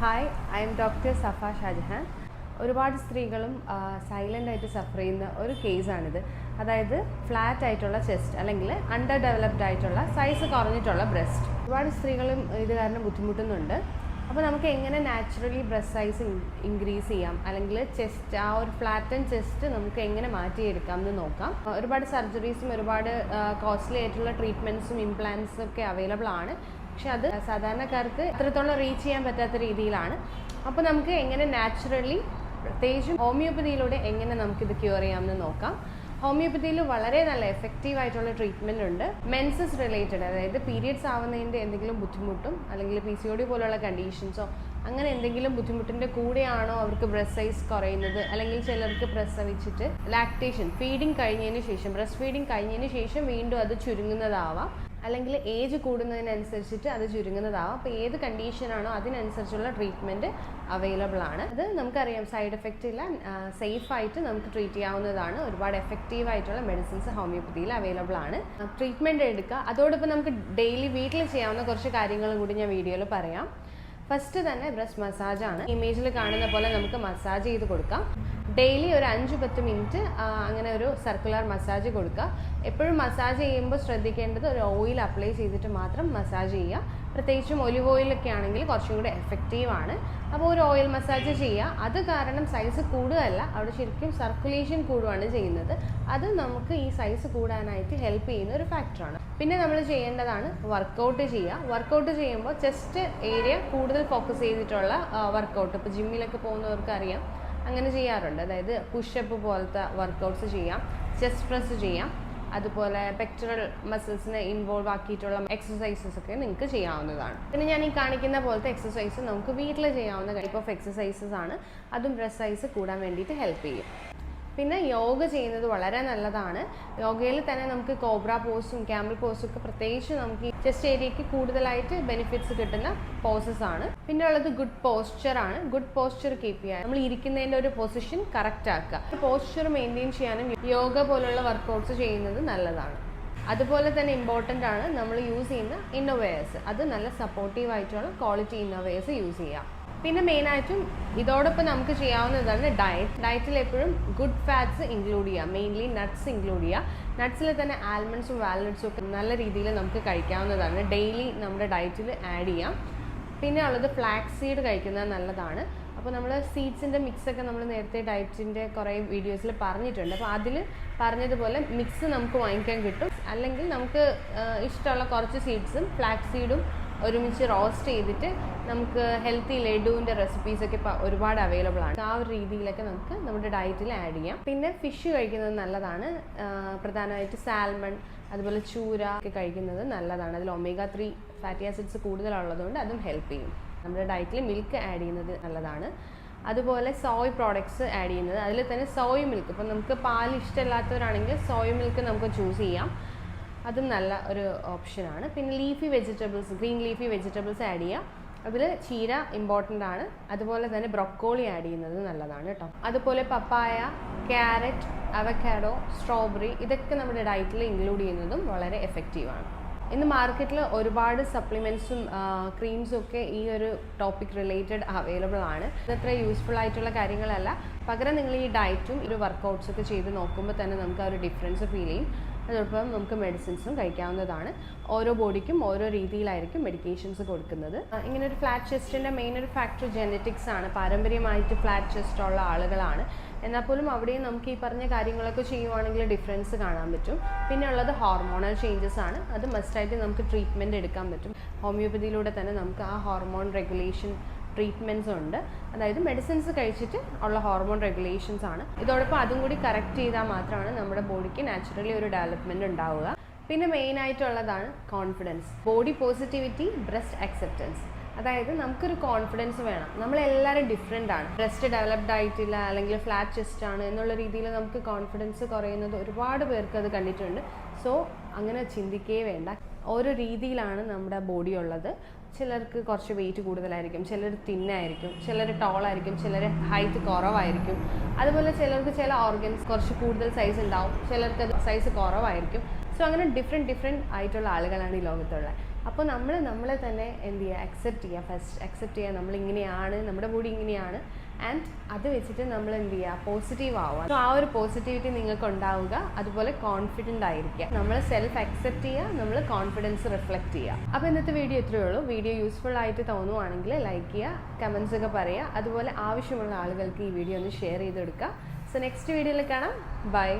Hi I am doctor Safa Shajahan ഒരുപാട് സ്ത്രീകളും silent ആയിട്ട് സഫർ ചെയ്യുന്ന ഒരു കേസാണിത് അതായത് ഫ്ലാറ്റ് ആയിട്ടുള്ള ചെസ്റ്റ് അല്ലെങ്കിൽ അണ്ടർ ഡെവലപ്ഡ് ആയിട്ടുള്ള സൈസ് കുറഞ്ഞിട്ടുള്ള ബ്രസ്റ്റ് ഒരുപാട് സ്ത്രീകളും ഇത് കാരണം ബുദ്ധിമുട്ടുന്നുണ്ട്. അപ്പോൾ നമുക്ക് എങ്ങനെ നാച്ചുറലി ബ്രസ്റ്റ് സൈസ് ഇൻക്രീസ് ചെയ്യാം? അല്ലെങ്കിൽ ചെസ്റ്റ് ആ ഒരു ഫ്ലാറ്റൻ ചെസ്റ്റ് നമുക്ക് എങ്ങനെ മാറ്റിയെടുക്കാം എന്ന് നോക്കാം ഒരുപാട് സർജറീസും ഒരുപാട് കോസ്റ്റ്ലി ആയിട്ടുള്ള ട്രീറ്റ്മെന്റ്സും ഇംപ്ലാൻസും ഒക്കെ അവൈലബിൾ ആണ്. പക്ഷെ അത് സാധാരണക്കാർക്ക് അത്രത്തോളം റീച്ച് ചെയ്യാൻ പറ്റാത്ത രീതിയിലാണ്. അപ്പോൾ നമുക്ക് എങ്ങനെ നാച്ചുറലി പ്രത്യേകിച്ചും ഹോമിയോപ്പതിയിലൂടെ എങ്ങനെ നമുക്കിത് ക്യൂർ ചെയ്യാമെന്ന് നോക്കാം. ഹോമിയോപ്പതിയിൽ വളരെ നല്ല എഫക്റ്റീവ് ആയിട്ടുള്ള ട്രീറ്റ്മെന്റ് ഉണ്ട്. മെൻസസ് റിലേറ്റഡ് അതായത് പീരിയഡ്സ് ആവുന്നതിന്റെ എന്തെങ്കിലും ബുദ്ധിമുട്ടും അല്ലെങ്കിൽ പി സി ഒ ഡി പോലുള്ള കണ്ടീഷൻസോ അങ്ങനെ എന്തെങ്കിലും ബുദ്ധിമുട്ടിന്റെ കൂടെയാണോ അവർക്ക് ബ്രസ്റ്റ് സൈസ് കുറയുന്നത്? അല്ലെങ്കിൽ ചിലർക്ക് പ്രസവിച്ചിട്ട് ലാക്ടേഷൻ ഫീഡിങ് കഴിഞ്ഞതിന് ശേഷം ബ്രസ്റ്റ് ഫീഡിങ് കഴിഞ്ഞതിന് ശേഷം വീണ്ടും അത് ചുരുങ്ങുന്നതാവാം. അല്ലെങ്കിൽ ഏജ് കൂടുന്നതിനനുസരിച്ചിട്ട് അത് ചുരുങ്ങുന്നതാവും. അപ്പോൾ ഏത് കണ്ടീഷനാണോ അതിനനുസരിച്ചുള്ള ട്രീറ്റ്മെന്റ് അവൈലബിൾ ആണ്. അത് നമുക്കറിയാം സൈഡ് എഫക്റ്റ് ഇല്ല. സേഫായിട്ട് നമുക്ക് ട്രീറ്റ് ചെയ്യാവുന്നതാണ്. ഒരുപാട് എഫക്റ്റീവ് ആയിട്ടുള്ള മെഡിസിൻസ് ഹോമിയോപ്പതിയിൽ അവൈലബിൾ ആണ്. ട്രീറ്റ്മെന്റ് എടുക്കുക. അതോടൊപ്പം നമുക്ക് ഡെയിലി വീട്ടിൽ ചെയ്യാവുന്ന കുറച്ച് കാര്യങ്ങളും കൂടി ഞാൻ വീഡിയോയിൽ പറയാം. ഫസ്റ്റ് തന്നെ ബ്രസ്റ്റ് മസാജാണ് ഇമേജിൽ കാണുന്ന പോലെ നമുക്ക് മസാജ് ചെയ്ത് കൊടുക്കാം. ഡെയിലി ഒരു അഞ്ച് പത്ത് മിനിറ്റ് അങ്ങനെ ഒരു സർക്കുലർ മസാജ് കൊടുക്കുക. എപ്പോഴും മസാജ് ചെയ്യുമ്പോൾ ശ്രദ്ധിക്കേണ്ടത് ഒരു ഓയിൽ അപ്ലൈ ചെയ്തിട്ട് മാത്രം മസാജ് ചെയ്യുക. പ്രത്യേകിച്ചും ഒലിവ് ഓയിലൊക്കെ ആണെങ്കിൽ കുറച്ചും കൂടി എഫക്റ്റീവ് ആണ്. അപ്പോൾ ഒരു ഓയിൽ മസാജ് ചെയ്യുക. അത് കാരണം സൈസ് കൂടുകയല്ല. അവിടെ ശരിക്കും സർക്കുലേഷൻ കൂടുകയാണ് ചെയ്യുന്നത്. അത് നമുക്ക് ഈ സൈസ് കൂടാനായിട്ട് ഹെൽപ്പ് ചെയ്യുന്ന ഒരു ഫാക്ടറാണ് പിന്നെ നമ്മൾ ചെയ്യേണ്ടതാണ് വർക്കൗട്ട് ചെയ്യുക. വർക്കൗട്ട് ചെയ്യുമ്പോൾ ചെസ്റ്റ് ഏരിയ കൂടുതൽ ഫോക്കസ് ചെയ്തിട്ടുള്ള വർക്കൗട്ട് ഇപ്പോൾ ജിമ്മിലൊക്കെ പോകുന്നവർക്ക് അറിയാം അങ്ങനെ ചെയ്യാറുണ്ട്. അതായത് പുഷപ്പ് പോലത്തെ വർക്കൗട്ട്സ് ചെയ്യാം ചെസ്റ്റ് പ്രസ് ചെയ്യാം അതുപോലെ പെക്ടറൽ മസിൽസിനെ ഇൻവോൾവ് ആക്കിയിട്ടുള്ള എക്സസൈസസ് ഒക്കെ നിങ്ങൾക്ക് ചെയ്യാവുന്നതാണ്. പിന്നെ ഞാൻ ഈ കാണിക്കുന്ന പോലത്തെ എക്സസൈസ് നമുക്ക് വീട്ടിൽ ചെയ്യാവുന്ന ടൈപ്പ് ഓഫ് എക്സസൈസസ് ആണ്. അതും ബ്രസ്റ്റ് സൈസ് കൂടാൻ വേണ്ടിയിട്ട് ഹെൽപ്പ് ചെയ്യും. പിന്നെ യോഗ ചെയ്യുന്നത് വളരെ നല്ലതാണ്. യോഗയിൽ തന്നെ നമുക്ക് കോബ്ര പോസും ക്യാമൽ പോസും ഒക്കെ പ്രത്യേകിച്ച് നമുക്ക് ഈ ചെസ്റ്റ് ഏരിയയ്ക്ക് കൂടുതലായിട്ട് ബെനിഫിറ്റ്സ് കിട്ടുന്ന പോസസ് ആണ്. പിന്നെ ഉള്ളത് ഗുഡ് പോസ്ചർ ആണ്. ഗുഡ് പോസ്ചർ കീപ്പ് ചെയ്യാൻ നമ്മൾ ഇരിക്കുന്നതിന്റെ ഒരു പൊസിഷൻ കറക്റ്റ് ആക്കുക. പോസ്ചർ മെയിന്റെയിൻ ചെയ്യാനും യോഗ പോലുള്ള വർക്കൗട്ട്സ് ചെയ്യുന്നത് നല്ലതാണ്. അതുപോലെ തന്നെ ഇമ്പോർട്ടന്റ് ആണ് നമ്മൾ യൂസ് ചെയ്യുന്ന ഇന്നോവേഴ്സ് അത് നല്ല സപ്പോർട്ടീവ് ആയിട്ടുള്ള ക്വാളിറ്റി ഇന്നോവേഴ്സ് യൂസ് ചെയ്യാം പിന്നെ മെയിനായിട്ടും ഇതോടൊപ്പം നമുക്ക് ചെയ്യാവുന്നതാണ് ഡയറ്റ് ഡയറ്റിൽ എപ്പോഴും ഗുഡ് ഫാറ്റ്സ് ഇൻക്ലൂഡ് ചെയ്യുക. മെയിൻലി നട്ട്സ് ഇൻക്ലൂഡ് ചെയ്യുക. നട്ട്സിൽ തന്നെ ആൽമണ്ട്സും വാൽനട്ട്സും ഒക്കെ നല്ല രീതിയിൽ നമുക്ക് കഴിക്കാവുന്നതാണ്. ഡെയിലി നമ്മുടെ ഡയറ്റിൽ ആഡ് ചെയ്യാം. പിന്നെ ഉള്ളത് ഫ്ലാക്സ് സീഡ് കഴിക്കുന്നത് നല്ലതാണ്. അപ്പോൾ നമ്മൾ സീഡ്സിന്റെ മിക്സൊക്കെ നമ്മൾ നേരത്തെ ഡയറ്റിന്റെ കുറേ വീഡിയോസിൽ പറഞ്ഞിട്ടുണ്ട്. അപ്പോൾ അതിൽ പറഞ്ഞതുപോലെ മിക്സ് നമുക്ക് വാങ്ങിക്കാൻ കിട്ടും. അല്ലെങ്കിൽ നമുക്ക് ഇഷ്ടമുള്ള കുറച്ച് സീഡ്സും ഫ്ലാക്സ് സീഡും ഒരുമിച്ച് റോസ്റ്റ് ചെയ്തിട്ട് നമുക്ക് ഹെൽത്തി ലഡുവിന്റെ റെസിപ്പീസൊക്കെ ഇപ്പോൾ ഒരുപാട് അവൈലബിൾ ആണ്. ആ ഒരു രീതിയിലൊക്കെ നമുക്ക് നമ്മുടെ ഡയറ്റിൽ ആഡ് ചെയ്യാം. പിന്നെ ഫിഷ് കഴിക്കുന്നത് നല്ലതാണ്. പ്രധാനമായിട്ട് സാൽമൺ അതുപോലെ ചൂര ഒക്കെ കഴിക്കുന്നത് നല്ലതാണ്. അതിൽ ഒമേഗ ത്രീ ഫാറ്റി ആസിഡ്സ് കൂടുതലുള്ളതുകൊണ്ട് അതും ഹെൽപ്പ് ചെയ്യും. നമ്മുടെ ഡയറ്റിൽ മിൽക്ക് ആഡ് ചെയ്യുന്നത് നല്ലതാണ്. അതുപോലെ സോയ് പ്രോഡക്ട്സ് ആഡ് ചെയ്യുന്നത്. അതിൽ തന്നെ സോയ് മിൽക്ക് ഇപ്പം നമുക്ക് പാൽ ഇഷ്ടമില്ലാത്തവരാണെങ്കിൽ സോയ് മിൽക്ക് നമുക്ക് ചൂസ് ചെയ്യാം. അതും നല്ല ഒരു ഓപ്ഷനാണ് പിന്നെ leafy vegetables green leafy vegetables add ചെയ്യുക അതിൽ ചീര ഇമ്പോർട്ടന്റ് ആണ്. അതുപോലെ തന്നെ ബ്രൊക്കോളി ആഡ് ചെയ്യുന്നത് നല്ലതാണ് കേട്ടോ. അതുപോലെ പപ്പായ ക്യാരറ്റ് അവക്കാഡോ സ്ട്രോബെറി ഇതൊക്കെ നമ്മുടെ ഡയറ്റിൽ ഇൻക്ലൂഡ് ചെയ്യുന്നതും വളരെ എഫക്റ്റീവാണ് ഇന്ന് മാർക്കറ്റിൽ ഒരുപാട് സപ്ലിമെന്റ്സും ക്രീംസും ഒക്കെ ഈ ഒരു ടോപ്പിക് റിലേറ്റഡ് അവൈലബിൾ ആണ്. ഇതത്ര യൂസ്ഫുൾ ആയിട്ടുള്ള കാര്യങ്ങളല്ല. പകരം നിങ്ങൾ ഈ ഡയറ്റും ഒരു വർക്കൗട്ട്സ് ഒക്കെ ചെയ്ത് നോക്കുമ്പോൾ തന്നെ നമുക്ക് ആ ഒരു ഡിഫറൻസ് ഫീൽ ചെയ്യും. അതോടൊപ്പം നമുക്ക് മെഡിസിൻസും കഴിക്കാവുന്നതാണ്. ഓരോ ബോഡിക്കും ഓരോ രീതിയിലായിരിക്കും മെഡിക്കേഷൻസ് കൊടുക്കുന്നത്. ഇങ്ങനെ ഒരു ഫ്ലാറ്റ് ചെസ്റ്റിന്റെ മെയിൻ ഒരു ഫാക്ടർ ജെനറ്റിക്സ് ആണ്. പാരമ്പര്യമായിട്ട് ഫ്ലാറ്റ് ചെസ്റ്റ് ഉള്ള ആളുകളാണ്. എന്നാൽ പോലും അവിടെയും നമുക്ക് ഈ പറഞ്ഞ കാര്യങ്ങളൊക്കെ ചെയ്യുവാണെങ്കിൽ ഡിഫറൻസ് കാണാൻ പറ്റും. പിന്നെ ഉള്ളത് ഹോർമോണൽ ചേഞ്ചസ് ആണ്. അത് മസ്റ്റായിട്ട് നമുക്ക് ട്രീറ്റ്മെന്റ് എടുക്കാൻ പറ്റും. ഹോമിയോപ്പതിയിലൂടെ തന്നെ നമുക്ക് ആ ഹോർമോൺ റെഗുലേഷൻ ട്രീറ്റ്മെന്റ്സ് ഉണ്ട്. അതായത് മെഡിസിൻസ് കഴിച്ചിട്ട് ഉള്ള ഹോർമോൺ റെഗുലേഷൻസ് ആണ്. ഇതോടൊപ്പം അതും കൂടി കറക്റ്റ് ചെയ്താൽ മാത്രമാണ് നമ്മുടെ ബോഡിക്ക് നാച്ചുറലി ഒരു ഡെവലപ്മെന്റ് ഉണ്ടാവുക. പിന്നെ മെയിൻ ആയിട്ടുള്ളതാണ് confidence body positivity breast acceptance അതായത് നമുക്കൊരു കോൺഫിഡൻസ് വേണം. നമ്മളെല്ലാവരും ഡിഫറെന്റ് ആണ്. ബ്രസ്റ്റ് ഡെവലപ്ഡ് ആയിട്ടില്ല അല്ലെങ്കിൽ ഫ്ലാറ്റ് ചെസ്റ്റ് ആണ് എന്നുള്ള രീതിയിൽ നമുക്ക് കോൺഫിഡൻസ് കുറയുന്നത് ഒരുപാട് പേർക്ക് അത് കണ്ടിട്ടുണ്ട്. സോ അങ്ങനെ ചിന്തിക്കേ വേണ്ട. ഓരോ രീതിയിലാണ് നമ്മുടെ ബോഡി ഉള്ളത്. ചിലർക്ക് കുറച്ച് വെയിറ്റ് കൂടുതലായിരിക്കും ചിലർ തിന്നായിരിക്കും ചിലർ ടോളായിരിക്കും ചിലർ ഹൈറ്റ് കുറവായിരിക്കും. അതുപോലെ ചിലർക്ക് ചില ഓർഗൻസ് കുറച്ച് കൂടുതൽ സൈസ് ഉണ്ടാവും ചിലർക്ക് സൈസ് കുറവായിരിക്കും. സോ അങ്ങനെ ഡിഫറെന്റ് ഡിഫറെന്റ് ആയിട്ടുള്ള ആളുകളാണ് ഈ ലോകത്തുള്ളത്. അപ്പോൾ നമ്മൾ നമ്മളെ തന്നെ എന്ത് ചെയ്യുക? അക്സെപ്റ്റ് ചെയ്യുക. ഫസ്റ്റ് അക്സെപ്റ്റ് ചെയ്യുക. നമ്മളിങ്ങനെയാണ് നമ്മുടെ ബോഡി ഇങ്ങനെയാണ്. ആൻഡ് അത് വെച്ചിട്ട് നമ്മൾ എന്ത് ചെയ്യുക? പോസിറ്റീവ് ആവുക. സോ ആ ഒരു പോസിറ്റിവിറ്റി നിങ്ങൾക്ക് ഉണ്ടാവുക. അതുപോലെ കോൺഫിഡന്റ് ആയിരിക്കുക. നമ്മൾ സെൽഫ് അക്സെപ്റ്റ് ചെയ്യുക. നമ്മൾ കോൺഫിഡൻസ് റിഫ്ലക്റ്റ് ചെയ്യുക. അപ്പോൾ ഇന്നത്തെ വീഡിയോ ഇത്രയേ ഉള്ളൂ. വീഡിയോ യൂസ്ഫുൾ ആയിട്ട് തോന്നുവാണെങ്കിൽ ലൈക്ക് ചെയ്യുക കമൻസ് ഒക്കെ പറയുക. അതുപോലെ ആവശ്യമുള്ള ആളുകൾക്ക് ഈ വീഡിയോ ഒന്ന് ഷെയർ ചെയ്ത് കൊടുക്കുക സോ നെക്സ്റ്റ് വീഡിയോയിൽ കാണാം. ബൈ